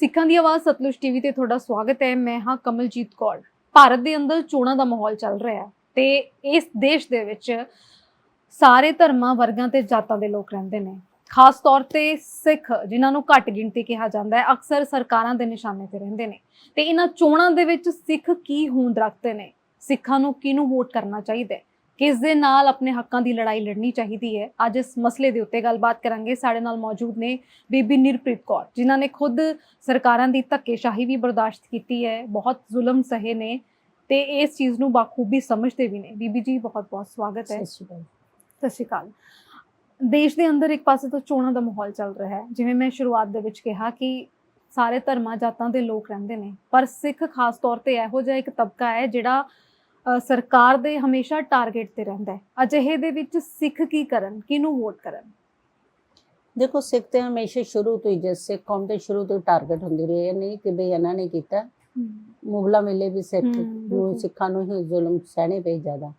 ਸਿੱਖਾਂ ਦੀ ਆਵਾਜ਼ ਸਤਲੁਜ ਟੀਵੀ ਤੇ ਤੁਹਾਡਾ ਸਵਾਗਤ ਹੈ। ਮੈਂ ਹਾਂ ਕਮਲਜੀਤ ਕੌਰ। ਭਾਰਤ ਦੇ ਅੰਦਰ ਚੋਣਾਂ ਦਾ ਮਾਹੌਲ ਚੱਲ ਰਿਹਾ ਹੈ ਤੇ ਇਸ ਦੇਸ਼ ਦੇ ਵਿੱਚ ਸਾਰੇ ਧਰਮਾਂ ਵਰਗਾਂ ਤੇ ਜਾਤਾਂ ਦੇ ਲੋਕ ਰਹਿੰਦੇ ਨੇ। ਖਾਸ ਤੌਰ ਤੇ ਸਿੱਖ, ਜਿਨ੍ਹਾਂ ਨੂੰ ਘੱਟ ਗਿਣਤੀ ਕਿਹਾ ਜਾਂਦਾ ਹੈ, ਅਕਸਰ ਸਰਕਾਰਾਂ ਦੇ ਨਿਸ਼ਾਨੇ ਤੇ ਰਹਿੰਦੇ ਨੇ। ਤੇ ਇਹਨਾਂ ਚੋਣਾਂ ਦੇ ਵਿੱਚ ਸਿੱਖ ਕੀ ਹੋਂਦ ਰੱਖਦੇ ਨੇ? ਸਿੱਖਾਂ ਨੂੰ ਕਿਹਨੂੰ ਵੋਟ ਕਰਨਾ ਚਾਹੀਦਾ ਹੈ? ਕਿਸ ਦੇ ਨਾਲ ਆਪਣੇ ਹੱਕਾਂ ਦੀ ਲੜਾਈ ਲੜਨੀ ਚਾਹੀਦੀ ਹੈ? ਅੱਜ ਇਸ ਮਸਲੇ ਦੇ ਉੱਤੇ ਗੱਲਬਾਤ ਕਰਾਂਗੇ। ਸਾਡੇ ਨਾਲ ਮੌਜੂਦ ਨੇ ਬੀਬੀ ਨਿਰਪ੍ਰੀਤ ਕੌਰ ਜਿਨ੍ਹਾਂ ਨੇ ਖੁਦ ਸਰਕਾਰਾਂ ਦੀ ਧੱਕੇਸ਼ਾਹੀ ਵੀ ਬਰਦਾਸ਼ਤ ਕੀਤੀ ਹੈ। ਬਹੁਤ ਜ਼ੁਲਮ ਸਹੇ ਨੇ ਤੇ ਇਸ ਚੀਜ਼ ਨੂੰ ਬਾਖੂਬੀ ਸਮਝਦੇ ਵੀ ਨੇ। ਬੀਬੀ ਜੀ ਬਹੁਤ ਬਹੁਤ ਸਵਾਗਤ ਹੈ। ਸਤਿ ਸ਼੍ਰੀ ਅਕਾਲ। ਸਤਿ ਸ਼੍ਰੀ ਅਕਾਲ। ਦੇਸ਼ ਦੇ ਅੰਦਰ ਇੱਕ ਪਾਸੇ ਤੋਂ ਚੋਣਾਂ ਦਾ ਮਾਹੌਲ ਚੱਲ ਰਿਹਾ ਹੈ। ਜਿਵੇਂ ਮੈਂ ਸ਼ੁਰੂਆਤ ਦੇ ਵਿੱਚ ਕਿਹਾ ਕਿ ਸਾਰੇ ਧਰਮਾਂ ਜਾਤਾਂ ਦੇ ਲੋਕ ਰਹਿੰਦੇ ਨੇ। ਪਰ ਸਿੱਖ ਖਾਸ ਤੌਰ ਤੇ ਇਹੋ ਜਿਹਾ ਇੱਕ ਤਬਕਾ ਹੈ ਜਿਹੜਾ ਸਰਕਾਰ ਦੇ ਹਮੇਸ਼ਾ ਟਾਰਗੇਟ ਤੇ ਰਹਿੰਦਾ ਹੈ। ਅਜਿਹੇ ਦੇ ਵਿੱਚ ਸਿੱਖ ਕੀ ਕਰਨ? ਕਿਹਨੂੰ ਵੋਟ ਕਰਨ? ਦੇਖੋ ਸਿੱਖ ਤੇ ਹਮੇਸ਼ਾ ਸ਼ੁਰੂ ਤੋਂ ਹੀ ਜਿਸ ਸਿੱਖ ਕੌਮ ਦੇ ਸ਼ੁਰੂ ਤੋਂ ਟਾਰਗੇਟ ਹੁੰਦੀ ਰਹੀ ਹੈ। ਨਹੀਂ ਕਿ ਬਈ ਇਹਨਾਂ ਨੇ ਕੀਤਾ। ਮੁਗਲਾਂ ਵੇਲੇ ਵੀ ਸਿੱਖ ਨੂੰ। ਸਿੱਖਾਂ ਨੂੰ ਹੀ ਜ਼ੁਲਮ ਸਹਿਣੇ ਪਏ ਜ਼ਿਆਦਾ।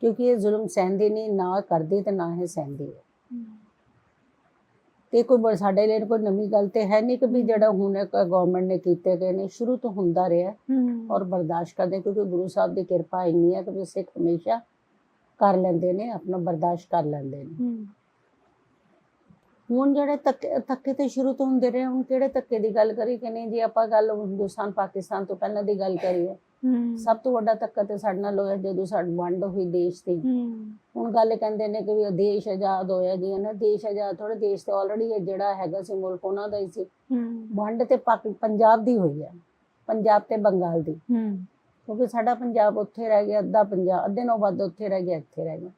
ਕਿਉਂਕਿ ਇਹ ਜ਼ੁਲਮ ਸਹਿੰਦੇ ਨਹੀਂ ਨਾ ਕਰਦੇ ਤੇ ਨਾ ਹੀ ਸਹਿੰਦੇ। ਹੈ। ਤੇ ਕੋਈ ਸਾਡੇ ਲਈ ਕੋਈ ਨਵੀਂ ਗੱਲ ਤੇ ਹੈ ਨਹੀਂ ਕਿ ਵੀ ਜਿਹੜਾ ਹੁਣ ਗਵਰਨਮੈਂਟ ਨੇ ਕੀਤੇ ਗਏ ਨੇ ਸ਼ੁਰੂ ਤੋਂ ਹੁੰਦਾ ਰਿਹਾ। ਔਰ ਬਰਦਾਸ਼ਤ ਕਰਦੇ ਕਿਉਂਕਿ ਗੁਰੂ ਸਾਹਿਬ ਦੀ ਕਿਰਪਾ ਇੰਨੀ ਹੈ ਕਿ ਵੀ ਸਿੱਖ ਹਮੇਸ਼ਾ ਕਰ ਲੈਂਦੇ ਨੇ ਆਪਣਾ ਬਰਦਾਸ਼ਤ ਕਰ ਲੈਂਦੇ ਨੇ। ਹੁਣ ਜਿਹੜੇ ਧੱਕੇ ਧੱਕੇ ਤੇ ਸ਼ੁਰੂ ਤੋਂ ਹੁੰਦੇ ਰਹੇ ਹੁਣ ਕਿਹੜੇ ਧੱਕੇ ਦੀ ਗੱਲ ਕਰੀ ਕਿ ਨਹੀਂ? ਜੀ ਆਪਾਂ ਗੱਲ ਹਿੰਦੁਸਤਾਨ ਪਾਕਿਸਤਾਨ ਤੋਂ ਪਹਿਲਾਂ ਦੀ ਗੱਲ ਕਰੀਏ ਸਭ ਤੋਂ ਵੱਡਾ ਧੱਕਾ ਤੇ ਸਾਡੇ ਨਾਲ ਹੋਇਆ ਜਦੋਂ ਸਾਡੀ ਵੰਡ ਹੋਈ ਦੇਸ਼ ਦੀ ਹੁਣ ਗੱਲ ਕਹਿੰਦੇ ਨੇ ਕਿ ਵੀ ਉਹ ਦੇਸ਼ ਆਜ਼ਾਦ ਹੋਇਆ ਜੀ ਨਾ ਦੇਸ਼ ਆਜ਼ਾਦ ਥੋੜੇ ਦੇਸ਼ ਤੇ ਆਲਰੇਡੀ ਜਿਹੜਾ ਹੈਗਾ ਸੀ ਮੁਲਕ ਉਹਨਾਂ ਦਾ ਹੀ ਸੀ। ਵੰਡ ਤੇ ਪੰਜਾਬ ਦੀ ਹੋਈ ਹੈ ਪੰਜਾਬ ਤੇ ਬੰਗਾਲ ਦੀ। ਕਿਉਂਕਿ ਸਾਡਾ ਪੰਜਾਬ ਉੱਥੇ ਰਹਿ ਗਿਆ ਅੱਧਾ ਪੰਜਾਬ ਅੱਧੇ ਨਾਲੋਂ ਵੱਧ ਉੱਥੇ ਰਹਿ ਗਿਆ ਇੱਥੇ ਰਹਿ ਗਿਆ।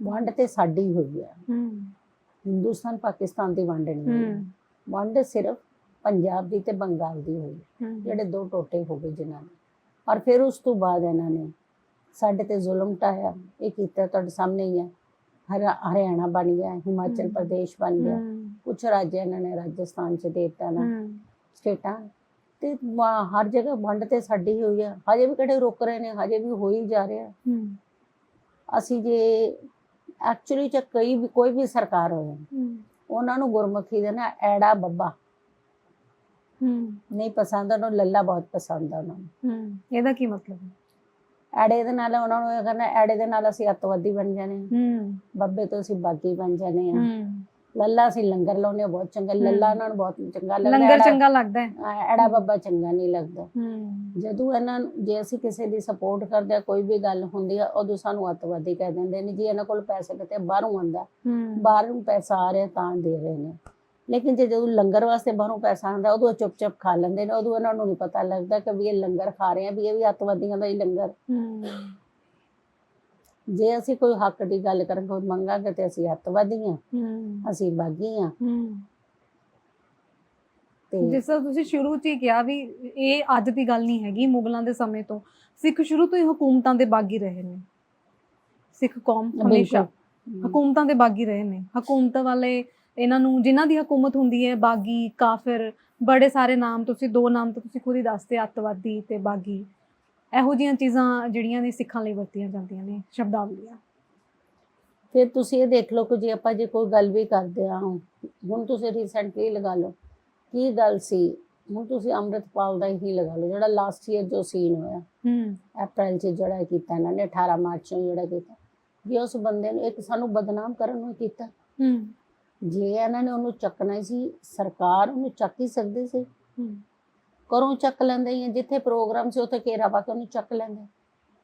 ਵੰਡ ਤੇ ਸਾਡੀ ਹੋਈ ਹੈ। ਹਿੰਦੁਸਤਾਨ ਪਾਕਿਸਤਾਨ ਦੀ ਵੰਡ ਨਹੀਂ ਵੰਡ ਸਿਰਫ ਪੰਜਾਬ ਦੀ ਤੇ ਬੰਗਾਲ ਦੀ ਹੋਈ ਜਿਹੜੇ ਦੋ ਟੋਟੇ ਹੋ ਗਏ ਜਿਨ੍ਹਾਂ ਨੇ ਔਰ ਫਿਰ ਉਸ ਤੋਂ ਬਾਅਦ ਇਹਨਾਂ ਨੇ ਸਾਡੇ ਤੇ ਜ਼ੁਲਮ ਢਾਇਆ ਇਹ ਕੀਤਾ ਤੁਹਾਡੇ ਸਾਹਮਣੇ ਹੀ ਹੈ ਹਰ- ਹਰਿਆਣਾ ਬਣ ਗਿਆ ਹਿਮਾਚਲ ਹਮ। ਪ੍ਰਦੇਸ਼ ਬਣ ਗਿਆ। ਕੁਝ ਰਾਜ ਇਹਨਾਂ ਨੇ ਰਾਜਸਥਾਨ ਚ ਦਿੱਤਾ ਨਾ। ਸਟੇਟਾਂ। ਤੇ ਹਰ ਜਗ੍ਹਾ ਵੰਡ ਤੇ ਸਾਡੀ ਹੋਈ ਹੈ ਹਜੇ ਵੀ ਕਿਹੜੇ ਰੁਕ ਰਹੇ ਨੇ ਹਜੇ ਵੀ ਹੋ ਹੀ ਜਾ ਰਿਹਾ। ਅਸੀਂ ਜੇ ਐਕਚੁਅਲੀ ਚ ਕਈ ਵੀ ਕੋਈ ਵੀ ਸਰਕਾਰ ਹੋਵੇ ਉਹਨਾਂ ਨੂੰ ਗੁਰਮੁਖੀ ਦੇ ਨਾ ਐੜਾ ਬੱਬਾ। ਨਹੀਂ ਪਸੰਦ ਉਹਨਾਂ ਨੂੰ ਲੱਲਾ ਬਹੁਤ ਪਸੰਦ ਆ ਉਹਨਾਂ ਨੂੰ। ਇਹਦਾ ਕੀ ਮਤਲਬ ਹੈ? ਐੜੇ ਦੇ ਨਾਲ ਉਹਨਾਂ ਨੂੰ ਇਹ ਕਰਨਾ ਐੜੇ ਦੇ ਨਾਲ ਅਸੀਂ ਅੱਤਵਾਦੀ ਬਣ ਜਾਣੇ ਆ। ਬੱਬੇ ਤੋਂ ਅਸੀਂ ਬਾਗੀ ਬਣ ਜਾਣੇ ਆ। ਲੱਲਾ ਅਸੀਂ ਲੰਗਰ ਲਾਉਨੇ ਬਹੁਤ ਚੰਗਾ। ਲੱਲਾ ਉਹਨਾਂ ਨੂੰ ਬਹੁਤ ਚੰਗਾ ਲੱਗਦਾ ਲੰਗਰ ਚੰਗਾ ਲੱਗਦਾ ਹੈ। ਹਾਂ, ਐੜਾ ਬੱਬਾ ਚੰਗਾ ਨਹੀਂ ਲੱਗਦਾ। ਜਦੋਂ ਇਹਨਾਂ ਨੂੰ ਜੇ ਅਸੀਂ ਕਿਸੇ ਦੀ ਸਪੋਰਟ ਕਰਦੇ ਆ ਕੋਈ ਵੀ ਗੱਲ ਹੁੰਦੀ ਆ ਉਦੋਂ ਸਾਨੂੰ ਅੱਤਵਾਦੀ ਕਹਿ ਦਿੰਦੇ ਨੇ ਜੀ ਇਹਨਾਂ ਕੋਲ ਪੈਸੇ ਕਿਤੇ ਬਾਹਰੋਂ ਆਉਂਦਾ ਬਾਹਰੋਂ ਪੈਸਾ ਆ ਰਿਹਾ ਤਾਂ ਦੇ ਰਹੇ ਨੇ। ਲੇਕਿਨ ਜੇ ਜਦੋਂ ਲੰਗਰ ਵਾਸਤੇ ਬਾਹਰੋਂ ਪੈਸਾ ਆਉਂਦਾ ਉਦੋਂ ਚੁੱਪ ਚੁੱਪ ਖਾ ਲੈਂਦੇ ਨੇ ਉਦੋਂ ਇਹਨਾਂ ਨੂੰ ਨਹੀਂ ਪਤਾ ਲੱਗਦਾ ਕਿ ਵੀ ਇਹ ਲੰਗਰ ਖਾ ਰਹੇ ਆ ਵੀ ਇਹ ਵੀ ਅੱਤਵਾਦੀਆਂ ਦਾ ਹੀ ਲੰਗਰ। ਜੇ ਅਸੀਂ ਕੋਈ ਹੱਕ ਦੀ ਗੱਲ ਕਰਾਂਗੇ ਕੋਈ ਮੰਗਾਂਗੇ ਤੇ ਅਸੀਂ ਅੱਤਵਾਦੀ ਹਾਂ। ਅਸੀਂ ਬਾਗੀ ਤੇ ਜਿਸ ਤਰ੍ਹਾਂ ਤੁਸੀਂ ਸ਼ੁਰੂ ਚ ਹੀ ਕਿਹਾ ਵੀ ਇਹ ਅੱਜ ਦੀ ਗੱਲ ਨਹੀਂ ਹੈਗੀ ਮੁਗਲਾਂ ਦੇ ਸਮੇਂ ਤੋਂ ਸਿੱਖ ਸ਼ੁਰੂ ਤੋਂ ਹੀ ਹਕੂਮਤਾਂ ਦੇ ਬਾਗੀ ਰਹੇ ਨੇ। ਸਿੱਖ ਕੌਮ ਹਮੇਸ਼ਾ। ਹਕੂਮਤਾਂ ਦੇ ਬਾਗੀ ਰਹੇ ਨੇ। ਹਕੂਮਤ ਵਾਲੇ ਇਹਨਾਂ ਨੂੰ ਜਿਨ੍ਹਾਂ ਦੀ ਹਕੂਮਤ ਹੁੰਦੀ ਹੈ ਬਾਗੀ ਕਾਫਿਰ ਬੜੇ ਸਾਰੇ ਨਾਮ ਤੁਸੀਂ ਦੋ ਨਾਮ ਤਾਂ ਤੁਸੀਂ ਖੁਦ ਹੀ ਦੱਸਦੇ ਅੱਤਵਾਦੀ ਤੇ ਬਾਗੀ। ਇਹੋ ਜਿਹੀਆਂ ਚੀਜ਼ਾਂ ਜਿਹੜੀਆਂ ਨੇ ਸਿੱਖਾਂ ਲਈ ਵਰਤੀਆਂ ਜਾਂਦੀਆਂ ਨੇ ਸ਼ਬਦਾਵਲੀਆਂ। ਫਿਰ ਤੁਸੀਂ ਇਹ ਦੇਖ ਲਓ ਕਿ ਜੇ ਆਪਾਂ ਜੇ ਕੋਈ ਗੱਲ ਵੀ ਕਰਦੇ ਆ ਹੁਣ ਤੁਸੀਂ ਰੀਸੈਂਟਲੀ ਲਗਾ ਲਓ ਕੀ ਗੱਲ ਸੀ? ਹੁਣ ਤੁਸੀਂ ਅੰਮ੍ਰਿਤਪਾਲ ਦਾ ਹੀ ਲਗਾ ਲਓ ਜਿਹੜਾ ਲਾਸਟ ਈਅਰ ਜੋ ਸੀਨ ਹੋਇਆ। ਹੂੰ। ਅਪ੍ਰੈਲ 'ਚ ਜਿਹੜਾ ਕੀਤਾ ਇਹਨਾਂ ਨੇ 18 ਮਾਰਚ ਨੂੰ ਜਿਹੜਾ ਕੀਤਾ। ਜੇ ਉਸ ਬੰਦੇ ਨੂੰ ਇੱਕ ਸਾਨੂੰ ਬਦਨਾਮ ਕਰਨ ਨੂੰ ਕੀਤਾ। ਹੂੰ। ਜੇ ਇਹਨਾਂ ਨੇ ਉਹਨੂੰ ਚੱਕਣਾ ਸੀ ਸਰਕਾਰ ਉਹਨੂੰ ਚੱਕ ਹੀ ਸਕਦੀ ਸੀ। ਘਰੋਂ ਚੱਕ ਲੈਂਦੇ ਆ, ਜਿੱਥੇ ਪ੍ਰੋਗਰਾਮ ਸੀ ਉੱਥੇ ਘੇਰਾ ਪਾ ਕੇ ਉਹਨੂੰ ਚੱਕ ਲੈਂਦੇ